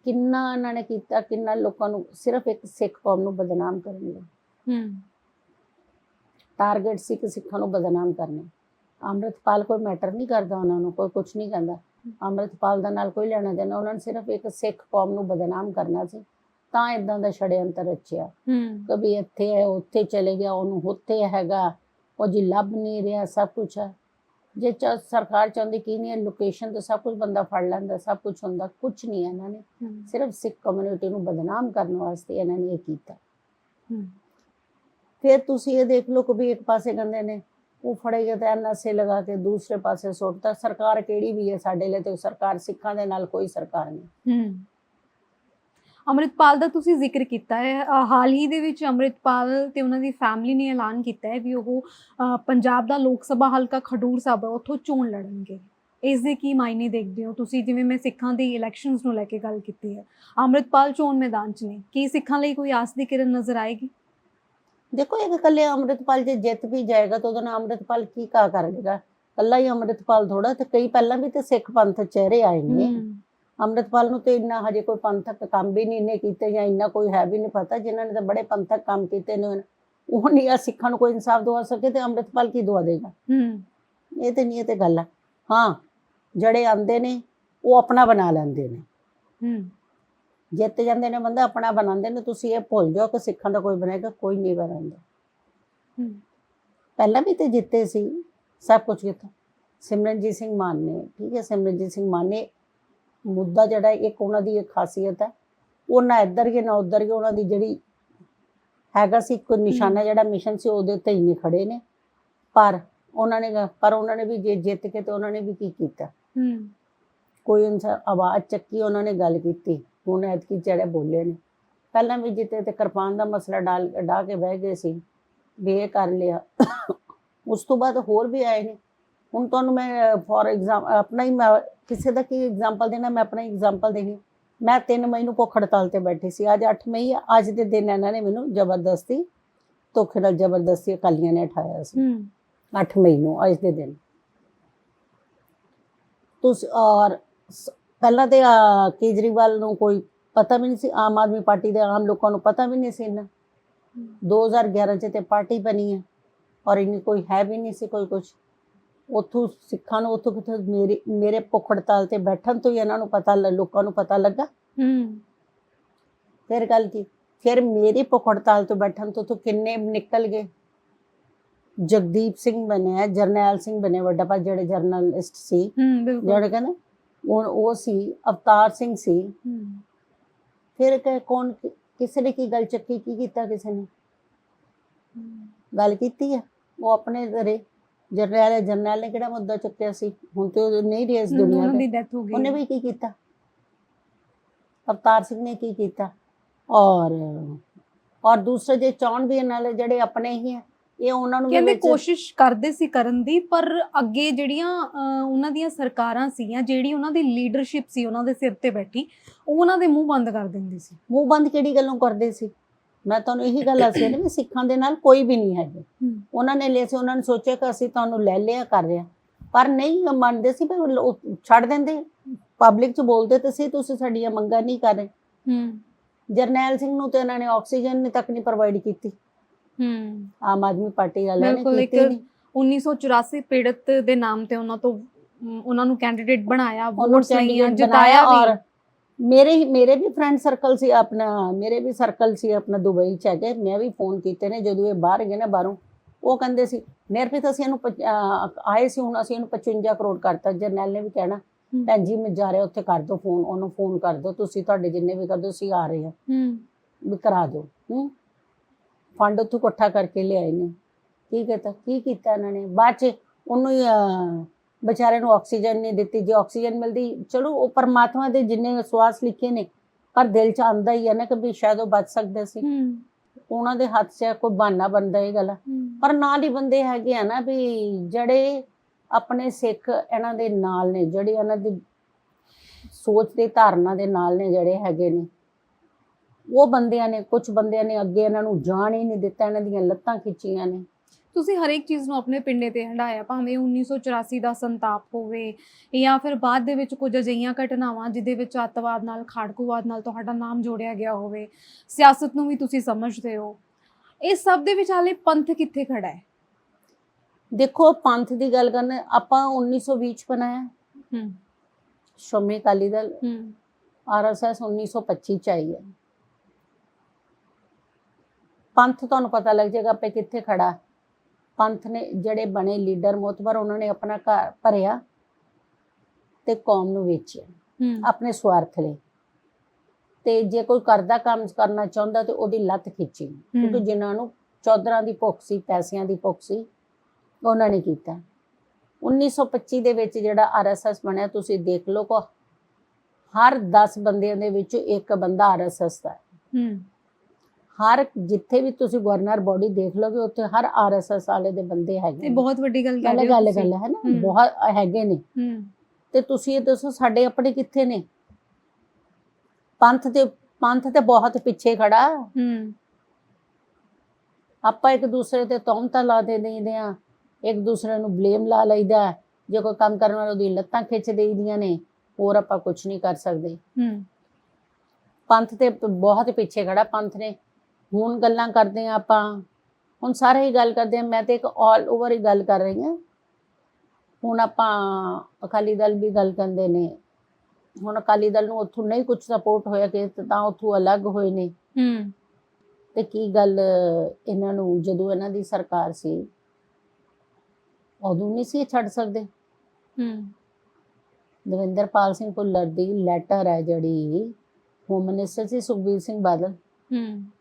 ਕਿੰਨਾ ਇਹਨਾਂ ਨੇ ਕੀਤਾ ਕਿੰਨਾ ਲੋਕਾਂ ਨੂੰ ਸਿਰਫ ਇੱਕ ਸਿੱਖ ਕੌਮ ਨੂੰ ਬਦਨਾਮ ਕਰਨ ਲਈ। ਹੂੰ। ਟਾਰਗੇਟ ਸੀ ਕਿ ਸਿੱਖਾਂ ਨੂੰ ਬਦਨਾਮ ਕਰਨਾ। ਅੰਮ੍ਰਿਤਪਾਲ ਕੋਈ ਮੈਟਰ ਨਹੀਂ ਕਰਦਾ ਉਹਨਾਂ ਨੂੰ ਕੋਈ ਕੁਝ ਨਹੀਂ ਕਹਿੰਦਾ। ਅੰਮ੍ਰਿਤਪਾਲ ਦਾ ਨਾਲ ਕੋਈ ਲੈਣਾ ਦੇਣਾ ਉਹਨਾਂ ਨੇ ਸਿਰਫ ਇੱਕ ਸਿੱਖ ਕੌਮ ਨੂੰ ਬਦਨਾਮ ਕਰਨਾ ਸੀ। ਤਾਂ ਇਦਾਂ ਦਾ ਛੜਯੰਤਰ ਰਚਿਆ। ਹੂੰ। ਕभी ਇੱਥੇ ਹੈ ਉੱਥੇ ਚਲੇ ਗਿਆ ਉਹਨੂੰ ਉੱਥੇ ਹੈਗਾ ਉਹ ਜੀ ਲੱਭ ਨਹੀਂ ਰਿਹਾ ਸਭ ਕੁਝ ਹੈ ਜੇ ਚ ਸਰਕਾਰ ਚਾਹੁੰਦੀ ਕੀ ਨਹੀਂ ਲੋਕੇਸ਼ਨ ਤੇ ਸਭ ਕੁਝ ਬੰਦਾ ਫੜ ਲੈਂਦਾ ਸਭ ਕੁਝ ਹੁੰਦਾ ਕੁਝ ਨਹੀਂ ਹੈ ਇਹਨਾਂ ਨੇ। ਸਿਰਫ ਸਿੱਖ ਕਮਿਊਨਿਟੀ ਨੂੰ ਬਦਨਾਮ ਕਰਨ ਵਾਸਤੇ ਇਹਨਾਂ ਨੇ ਇਹ ਕੀਤਾ। ਫਿਰ ਤੁਸੀਂ ਇਹ ਦੇਖ ਲਓ ਕਿ ਵੀ ਇੱਕ ਪਾਸੇ ਕਹਿੰਦੇ ਨੇ ਉਹ ਫੜੇ ਗਏ ਤਾਂ ਨਸ਼ੇ ਲਗਾ ਕੇ ਦੂਸਰੇ ਪਾਸੇ ਸੁੱਟਤਾ। ਸਰਕਾਰ ਕਿਹੜੀ ਵੀ ਹੈ ਸਾਡੇ ਲਈ ਤੇ ਸਰਕਾਰ ਸਿੱਖਾਂ ਦੇ ਨਾਲ ਕੋਈ ਸਰਕਾਰ ਨਹੀਂ। ਹੂੰ। ਅੰਮ੍ਰਿਤਪਾਲ ਦਾ ਤੁਸੀਂ ਜ਼ਿਕਰ ਕੀਤਾ ਹੈ। ਹਾਲ ਹੀ ਦੇ ਵਿੱਚ ਅੰਮ੍ਰਿਤਪਾਲ ਤੇ ਉਹਨਾਂ ਦੀ ਫੈਮਿਲੀ ਨੇ ਐਲਾਨ ਕੀਤਾ ਹੈ ਵੀ ਉਹ ਪੰਜਾਬ ਦਾ ਲੋਕ ਸਭਾ ਹਲਕਾ ਖਡੂਰ ਸਾਹਿਬ ਹੈ ਉੱਥੋਂ ਚੋਣ ਲੜਨਗੇ। ਇਸ ਦੇ ਕੀ ਮਾਇਨੇ ਦੇਖਦੇ ਹੋ ਤੁਸੀਂ? ਜਿਵੇਂ ਮੈਂ ਸਿੱਖਾਂ ਦੀ ਇਲੈਕਸ਼ਨਸ ਨੂੰ ਲੈ ਕੇ ਗੱਲ ਕੀਤੀ ਹੈ। ਅੰਮ੍ਰਿਤਪਾਲ ਚੋਣ ਮੈਦਾਨ 'ਚ ਨੇ। ਕੀ ਸਿੱਖਾਂ ਲਈ ਕੋਈ ਆਸ ਦੀ ਕਿਰਨ ਨਜ਼ਰ ਆਏਗੀ? ਦੇਖੋ ਇੱਕ ਇਕੱਲੇ ਅੰਮ੍ਰਿਤਪਾਲ ਜੇ ਜਿੱਤ ਵੀ ਜਾਏਗਾ ਤਾਂ ਉਹਦਾ ਨਾਮ ਅੰਮ੍ਰਿਤਪਾਲ ਕੀ ਕਾ ਕਰ ਲੇਗਾ ਕੱਲਾ ਹੀ ਅੰਮ੍ਰਿਤਪਾਲ ਥੋੜਾ ਤੇ ਕਈ ਪਹਿਲਾਂ ਵੀ ਤੇ ਸਿੱਖ ਪੰਥ ਚਿਹਰੇ ਆਏ ਨੇ। ਅੰਮ੍ਰਿਤਪਾਲ ਨੂੰ ਤੇ ਇੰਨਾ ਹਜੇ ਕੋਈ ਪੰਥਕ ਕੰਮ ਵੀ ਨਹੀਂ ਇਹਨੇ ਕੀਤੇ ਜਾਂ ਇੰਨਾ ਕੋਈ ਹੈ ਵੀ ਨਹੀਂ ਪਤਾ ਜਿਨ੍ਹਾਂ ਨੇ ਤਾਂ ਬੜੇ ਪੰਥਕ ਕੰਮ ਕੀਤੇ ਨੇ। ਉਹ ਨਹੀਂ ਆ ਸਿੱਖਾਂ ਨੂੰ ਕੋਈ ਇਨਸਾਫ ਦਵਾ ਸਕੇ ਤੇ ਅੰਮ੍ਰਿਤਪਾਲ ਕੀ ਦਵਾ ਦੇਗਾ? ਹੂੰ। ਇਹ ਤੇ ਨਹੀਂ ਇਹ ਤੇ ਗੱਲ ਆ। ਹਾਂ ਜਿਹੜੇ ਆਂਦੇ ਨੇ ਉਹ ਆਪਣਾ ਬਣਾ ਲੈਂਦੇ ਨੇ। ਹੂੰ। ਜਿੱਤ ਜਾਂਦੇ ਨੇ ਬੰਦਾ ਆਪਣਾ ਬਣਾਉਂਦੇ ਨੇ। ਤੁਸੀਂ ਇਹ ਭੁੱਲ ਜਾਓ ਕਿ ਸਿੱਖਾਂ ਦਾ ਕੋਈ ਬਣੇਗਾ ਕੋਈ ਨਹੀਂ ਬਣਾਉਂਦਾ। ਹੂੰ। ਪਹਿਲਾਂ ਵੀ ਤੇ ਜਿੱਤੇ ਸੀ ਸਭ ਕੁਝ ਕੀਤਾ। ਸਿਮਰਨਜੀਤ ਸਿੰਘ ਮਾਨ ਨੇ ਠੀਕ ਹੈ ਸਿਮਰਨਜੀਤ ਸਿੰਘ ਮਾਨ ਨੇ ਮੁੱਦਾ ਜਿਹੜਾ ਇੱਕ ਉਹਨਾਂ ਦੀ ਇੱਕ ਖਾਸੀਅਤ ਹੈ। ਉਹ ਨਾ ਇੱਧਰ ਗਏ ਨਾ ਉੱਧਰ ਗਏ ਉਹਨਾਂ ਦੀ ਜਿਹੜੀ ਹੈਗਾ ਸੀ ਕੋਈ ਨਿਸ਼ਾਨਾ ਜਿਹੜਾ ਮਿਸ਼ਨ ਸੀ ਉਹਦੇ ਉੱਤੇ ਹੀ ਨਹੀਂ ਖੜੇ ਨੇ। ਪਰ ਉਹਨਾਂ ਨੇ ਪਰ ਉਹਨਾਂ ਨੇ ਵੀ ਜੇ ਜਿੱਤ ਕੇ ਤੇ ਉਹਨਾਂ ਨੇ ਵੀ ਕੀ ਕੀਤਾ? ਹੂੰ। ਕੋਈ ਇਨਸਾ ਆਵਾਜ਼ ਚੱਕੀ ਉਹਨਾਂ ਨੇ ਗੱਲ ਕੀਤੀ। ਹੁਣ ਐਤਕੀ ਜਿਹੜੇ ਬੋਲੇ ਨੇ। ਪਹਿਲਾਂ ਵੀ ਜਿੱਤੇ ਤੇ ਕਿਰਪਾਨ ਦਾ ਮਸਲਾ ਡਾਲ ਡਾ ਕੇ ਬਹਿ ਗਏ ਸੀ। ਵੀ ਇਹ ਕਰ ਲਿਆ। ਉਸ ਤੋਂ ਬਾਅਦ ਹੋਰ ਵੀ ਆਏ ਨੇ। ਹੁਣ ਤੁਹਾਨੂੰ ਮੈਂ ਫੋਰ ਐਗਜ਼ਾਮ ਆਪਣਾ ਹੀ ਮੈਂ ਕਿਸੇ ਦਾ ਕੀ ਐਗਜ਼ਾਮਪਲ ਦੇਣਾ ਮੈਂ ਆਪਣਾ ਐਗਜ਼ਾਮਪਲ ਦੇਣੀ। ਮੈਂ 3 ਮਈ ਨੂੰ ਭੁੱਖ ਹੜਤਾਲ ਤੇ ਬੈਠੀ ਸੀ ਅੱਜ 8 ਮਈ ਅੱਜ ਦੇ ਦਿਨ ਇਹਨਾਂ ਨੇ ਮੈਨੂੰ ਜ਼ਬਰਦਸਤੀ ਧੋਖੇ ਨਾਲ ਜ਼ਬਰਦਸਤੀ ਅਕਾਲੀਆਂ ਨੇ ਉਠਾਇਆ ਸੀ। ਹੂੰ। 8 ਮਈ ਨੂੰ ਅੱਜ ਦੇ ਦਿਨ। ਤੁਸੀਂ ਔਰ ਪਹਿਲਾਂ ਤੇ ਕੇਜਰੀਵਾਲ ਨੂੰ ਕੋਈ ਪਤਾ ਵੀ ਨਹੀਂ ਸੀ ਆਮ ਆਦਮੀ ਪਾਰਟੀ ਦੇ ਆਮ ਲੋਕਾਂ ਨੂੰ ਪਤਾ ਵੀ ਨਹੀਂ ਸੀ ਨਾ 2011 ਚ ਤੇ ਪਾਰਟੀ ਬਣੀ ਹੈ ਔਰ ਇੰਨੀ ਕੋਈ ਹੈ ਵੀ ਨਹੀਂ ਸੀ ਕੋਈ ਕੁਝ ਉੱਥੋਂ ਸਿੱਖਾਂ ਨੂੰ ਉੱਥੋਂ ਕਿਥੋਂ ਮੇਰੇ ਮੇਰੇ ਭੁੱਖ ਹੜਤਾਲ ਤੇ ਬੈਠਣ ਤੋਂ ਹੀ ਇਹਨਾਂ ਨੂੰ ਪਤਾ ਲੋਕਾਂ ਨੂੰ ਪਤਾ ਲੱਗਾ। ਹੂੰ। ਫਿਰ ਗੱਲ ਕੀ? ਫਿਰ ਮੇਰੀ ਭੁੱਖ ਹੜਤਾਲ ਤੋਂ ਬੈਠਣ ਤੋਂ ਤੋਂ ਕਿੰਨੇ ਨਿਕਲ ਗਏ? ਜਗਦੀਪ ਸਿੰਘ ਬਣਿਆ ਜਰਨੈਲ ਸਿੰਘ ਬਣੇ ਵੱਡਾ ਪਾ ਜਿਹੜੇ ਜਰਨਲਿਸਟ ਸੀ। ਹੂੰ ਬਿਲਕੁਲ। ਜਿਹੜੇ ਕਹਿੰਦੇ ਉਹ ਉਹ ਸੀ ਅਵਤਾਰ ਸਿੰਘ ਸੀ। ਫਿਰ ਕਿ ਕੌਣ ਕਿਸੇ ਨੇ ਕੀ ਗੱਲ ਚੱਕੀ ਕੀ ਕੀਤਾ ਕਿਸੇ ਨੇ? ਗੱਲ ਕੀਤੀ ਹੈ ਉਹ ਆਪਣੇ ਦਰੇ ਜਰਨੈਲ ਜਰਨੈਲ ਨੇ ਕਿਹੜਾ ਮੁੱਦਾ ਚੁੱਕਿਆ ਸੀ? ਹੁਣ ਤੇ ਉਹ ਨਹੀਂ ਰਿਹਾ ਇਸ ਦੁਨੀਆ ਤੇ। ਦੀ ਡੈਥ ਹੋ ਗਈ। ਉਹਨੇ ਵੀ ਕੀ ਕੀਤਾ? ਅਵਤਾਰ ਸਿੰਘ ਨੇ ਕੀ ਕੀਤਾ? ਔਰ ਔਰ ਦੂਸਰੇ ਜੇ ਚੌਣ ਵੀ ਨਾਲ ਜਿਹੜੇ ਆਪਣੇ ਹੀ ਆ ਇਹ ਉਹਨਾਂ ਨੂੰ ਵੀ ਕਹਿੰਦੇ ਵਿੱਚ- ਕੋਸ਼ਿਸ਼ ਕਰਦੇ ਸੀ ਕਰਨ ਦੀ ਪਰ ਅੱਗੇ ਜਿਹੜੀਆਂ ਅਹ, ਉਹਨਾਂ ਦੀਆਂ ਸਰਕਾਰਾਂ ਸੀਗੀਆਂ ਜਿਹੜੀ ਉਹਨਾਂ ਦੀ ਲੀਡਰਸ਼ਿਪ ਸੀ ਉਹਨਾਂ ਦੇ ਸਿਰ ਤੇ ਬੈਠੀ ਉਹ ਉਹਨਾਂ ਦੇ ਮੂੰਹ ਬੰਦ ਕਰ ਦਿੰਦੀ ਸੀ। ਮੂੰਹ ਬੰਦ ਕਿਹੜੀ ਗੱਲੋਂ ਕਰਦੇ ਸੀ? ਮੈਂ ਤੁਹਾਨੂੰ ਇਹੀ ਗੱਲ ਦੱਸੀ ਨਾ ਵੀ ਸਿੱਖਾਂ ਦੇ ਨਾਲ ਕੋਈ ਵੀ ਨਹੀਂ ਹੈਗੇ। ਉਹਨਾਂ ਨੇ ਲਿਆ ਸੀ ਉਹਨਾਂ ਨੇ ਸੋਚਿਆ ਕਿ ਅਸੀਂ ਤੁਹਾਨੂੰ ਲੈ ਲਿਆ ਕਰ ਰਿਹਾ ਪਰ ਨਹੀਂ ਮੰਨਦੇ ਸੀ ਪਰ ਉਹ ਛੱਡ ਦਿੰਦੇ। ਪਬਲਿਕ 'ਚ ਬੋਲਦੇ ਤੇ ਸੀ ਤੁਸੀਂ ਸਾਡੀਆਂ ਮੰਗਾਂ ਨਹੀਂ ਕਰ ਰਹੇ। ਹੂੰ। ਜਰਨੈਲ ਸਿੰਘ ਨੂੰ ਤੇ ਇਹਨਾਂ ਨੇ ਆਕਸੀਜਨ ਤੱਕ ਨਹੀਂ ਪ੍ਰੋਵਾਈਡ ਕੀਤੀ। ਹੂੰ। ਆਮ ਆਦਮੀ ਪਾਰਟੀ ਵਾਲਿਆਂ ਨੇ ਕੀਤੀ ਨਹੀਂ 1984 ਪੀੜਤ ਦੇ ਨਾਮ ਤੇ ਉਹਨਾਂ ਤੋਂ ਉਹਨਾਂ ਨੂੰ ਕੈਂਡੀਡੇਟ ਬਣਾਇਆ ਵੋਟਸ ਲਈਆਂ ਜਿਤਾਇਆ ਵੀ। ਮੇਰੇ ਹੀ ਮੇਰੇ ਵੀ ਫਰੈਂਡ ਸਰਕਲ ਸੀ ਆਪਣਾ ਮੇਰੇ ਵੀ ਸਰਕਲ ਸੀ ਆਪਣਾ ਦੁਬਈ ਚ ਹੈਗੇ। ਮੈਂ ਵੀ ਫੋਨ ਕੀਤੇ ਨੇ ਜਦੋਂ ਇਹ ਬਾਹਰ ਗਏ ਨਾ ਬਾਹਰੋਂ। ਉਹ ਕਹਿੰਦੇ ਸੀ ਨਿਰਪਿਤ ਅਸੀਂ ਇਹਨੂੰ ਆਏ ਸੀ ਹੁਣ ਅਸੀਂ ਇਹਨੂੰ 55 ਕਰੋੜ ਕਰਤਾ। ਜਰਨੈਲ ਨੇ ਵੀ ਕਹਿਣਾ ਹੂੰ। ਭੈਣ ਜੀ ਮੈਂ ਜਾ ਰਿਹਾ ਉੱਥੇ ਕਰ ਦਿਓ ਫੋਨ ਉਹਨੂੰ ਫੋਨ ਕਰ ਦਿਓ ਤੁਸੀਂ ਤੁਹਾਡੇ ਜਿੰਨੇ ਵੀ ਕਰ ਦਿਓ ਅਸੀਂ ਆ ਰਹੇ ਹਾਂ। ਹੂੰ। ਵੀ ਕਰਾ ਦਿਓ ਹੂੰ। ਫੰਡ ਉੱਥੋਂ ਇਕੱਠਾ ਕਰਕੇ ਲਿਆਏ ਨੇ। ਕੀ ਕੀਤਾ ਕੀ ਕੀਤਾ ਇਹਨਾਂ ਨੇ? ਬਾਅਦ ਚ ਉਹਨੂੰ ਹੀ, ਵਿਚਾਰੇ ਨੂੰ ਆਕਸੀਜਨ ਨਹੀਂ ਦਿੱਤੀ ਜੇ ਆਕਸੀਜਨ ਮਿਲਦੀ ਚਲੋ ਉਹ ਪਰਮਾਤਮਾ ਦੇ ਜਿੰਨੇ ਸਵਾਸ ਲਿਖੇ ਨੇ ਪਰ ਦਿਲ ਚ ਆਂਦਾ ਹੀ ਹੈ ਨਾ ਕਿ ਵੀ ਸ਼ਾਇਦ ਉਹ ਬਚ ਸਕਦੇ ਸੀ। ਉਹਨਾਂ ਦੇ ਹੱਥ 'ਚ ਕੋਈ ਬਹਾਨਾ ਬਣਦਾ ਇਹ ਗੱਲ। ਪਰ ਨਾਲ ਹੀ ਬੰਦੇ ਹੈਗੇ ਆ ਨਾ ਵੀ ਜਿਹੜੇ ਆਪਣੇ ਸਿੱਖ ਇਹਨਾਂ ਦੇ ਨਾਲ ਨੇ ਜਿਹੜੇ ਇਹਨਾਂ ਦੀ ਸੋਚ ਤੇ ਧਾਰਨਾ ਦੇ ਨਾਲ ਨੇ ਜਿਹੜੇ ਹੈਗੇ ਨੇ ਉਹ ਬੰਦਿਆਂ ਨੇ ਕੁਝ ਬੰਦਿਆਂ ਨੇ ਅੱਗੇ ਇਹਨਾਂ ਨੂੰ ਜਾਣ ਹੀ ਨਹੀਂ ਦਿੱਤਾ ਇਹਨਾਂ ਦੀਆਂ ਲੱਤਾਂ ਖਿੱਚੀਆਂ ਨੇ। ਤੁਸੀਂ ਹਰੇਕ ਚੀਜ਼ ਨੂੰ ਆਪਣੇ ਪਿੰਡੇ ਤੇ ਹੰਡਾਇਆ ਭਾਵੇਂ 1984 ਦਾ ਸੰਤਾਪ ਹੋਵੇ ਜਾਂ ਫਿਰ ਬਾਅਦ ਦੇ ਵਿੱਚ ਕੁਝ ਅਜਿਹੀਆਂ ਘਟਨਾਵਾਂ ਜਿਹਦੇ ਵਿੱਚ ਅੱਤਵਾਦ ਨਾਲ ਖਾੜਕੂਵਾਦ ਨਾਲ ਤੁਹਾਡਾ ਨਾਮ ਜੋੜਿਆ ਗਿਆ ਹੋਵੇ ਸਿਆਸਤ ਨੂੰ ਵੀ ਤੁਸੀਂ ਸਮਝਦੇ ਹੋ। ਇਹ ਸਭ ਦੇ ਵਿਚਾਲੇ ਪੰਥ ਕਿੱਥੇ ਖੜਾ ਹੈ? ਦੇਖੋ ਪੰਥ ਦੀ ਗੱਲ ਕਰਨ ਆਪਾਂ 1920 ਚ ਬਣਾਇਆ। ਹੂੰ। ਸ਼੍ਰੋਮਣੀ ਅਕਾਲੀ ਦਲ। ਹੂੰ। ਆਰਐਸਐਸ 1925 ਚ ਆਈ ਹੈ। ਪੰਥ ਤੁਹਾਨੂੰ ਪਤਾ ਲੱਗ ਜਾਏਗਾ ਆਪੇ ਕਿੱਥੇ ਖੜਾ। ਪੰਥ ਨੇ ਜਿਹੜੇ ਬਣੇ ਲੀਡਰ ਮੋਤਬਰ ਉਹਨਾਂ ਨੇ ਆਪਣਾ ਘਰ ਭਰਿਆ ਤੇ ਕੌਮ ਨੂੰ ਵੇਚਿਆ ਆਪਣੇ ਸਵਾਰਥ ਲਈ। ਤੇ ਜੇ ਕੋਈ ਕਰਦਾ ਕੰਮ ਕਰਨਾ ਚਾਹੁੰਦਾ ਤੇ ਉਹਦੀ ਲੱਤ ਖਿੱਚੀ। ਕਿਉਂਕਿ ਜਿਨ੍ਹਾਂ ਨੂੰ ਚੌਧਰਾਂ ਦੀ ਭੁੱਖ ਸੀ ਪੈਸਿਆਂ ਦੀ ਭੁੱਖ ਸੀ ਉਹਨਾਂ ਨੇ ਕੀਤਾ। 1925 ਦੇ ਵਿੱਚ ਜਿਹੜਾ ਆਰਐਸਐਸ ਬਣਿਆ ਤੁਸੀਂ ਦੇਖ ਲਓ ਕੋ ਹਰ 10 ਬੰਦਿਆਂ ਦੇ ਵਿੱਚੋਂ ਇੱਕ ਬੰਦਾ ਆਰਐਸਐਸ ਦਾ ਹੈ। ਹੂੰ। ਹਰ ਜਿੱਥੇ ਵੀ ਤੁਸੀਂ ਗਵਰਨਰ ਬੋਡੀ ਦੇਖ ਲਓਗੇ ਉੱਥੇ ਹਰ ਆਰਐਸਐਸ ਵਾਲੇ ਦੇ ਬੰਦੇ ਤੇ ਹੈਗੇ ਨੇ। ਬਹੁਤ ਵੱਡੀ ਗੱਲ ਗੱਲ ਰਹੇ ਹੋ ਗੱਲ। ਗੱਲ ਹੈ ਨਾ। ਬਹੁਤ ਹੈਗੇ ਨੇ ਤੇ ਤੁਸੀਂ ਇਹ ਦੱਸੋ ਸਾਡੇ ਆਪਣੇ ਕਿੱਥੇ ਨੇ ਪੰਥ ਤੇ ਪੰਥ ਤੇ ਬਹੁਤ ਪਿੱਛੇ ਖੜਾ ਹੂੰ ਆਪਾਂ ਇੱਕ ਦੂਸਰੇ ਤੇ ਤੌਮਤਾਂ ਲਾ ਦੇ ਦੇਈਦੇ ਆ ਇੱਕ ਦੂਸਰੇ ਨੂੰ ਬਲੇਮ ਲਾ ਲਈਦਾ। ਜੇ ਕੋਈ ਕੰਮ ਕਰਨ ਵਾਲਾ ਉਹਦੀ ਲੱਤਾਂ ਖਿੱਚ ਦੇਈਦੀਆਂ ਨੇ ਹੋਰ ਆਪਾਂ ਕੁਝ ਨਹੀਂ ਕਰ ਸਕਦੇ ਹੂੰ ਪੰਥ ਤੇ ਬਹੁਤ ਪਿੱਛੇ ਖੜਾ ਪੰਥ ਨੇ ਹੁਣ ਗੱਲਾਂ ਕਰਦੇ ਆ ਆਪਾਂ। ਹੁਣ ਸਾਰੇ ਹੀ ਗੱਲ ਕਰਦੇ ਆ। ਮੈਂ ਤੇ ਇੱਕ ਆਲ ਓਵਰ ਹੀ ਗੱਲ ਕਰ ਰਹੀ ਹਾਂ ਹੁਣ ਆਪਾਂ ਅਕਾਲੀ ਦਲ ਵੀ ਗੱਲ ਕਰਦੇ ਨੇ। ਹੁਣ ਅਕਾਲੀ ਦਲ ਨੂੰ ਉੱਥੋਂ ਨਹੀਂ ਕੁਝ ਸਪੋਰਟ ਹੋਇਆ ਕਿ ਤਾਂ ਉੱਥੋਂ ਅਲੱਗ ਹੋਏ ਨੇ। ਹੂੰ। ਤੇ ਕੀ ਗੱਲ ਇਹਨਾਂ ਨੂੰ ਜਦੋਂ ਇਹਨਾਂ ਦੀ ਸਰਕਾਰ ਸੀ ਉਦੋਂ ਨਹੀਂ ਸੀ ਛੱਡ ਸਕਦੇ? ਹੂੰ। ਦਵਿੰਦਰਪਾਲ ਸਿੰਘ ਭੁੱਲਰ ਦੀ ਲੈਟਰ ਹੈ ਜਿਹੜੀ ਹੋਮ ਮਿਨਿਸਟਰ ਸੀ ਸੁਖਬੀਰ ਸਿੰਘ ਬਾਦਲ। ਹੂੰ।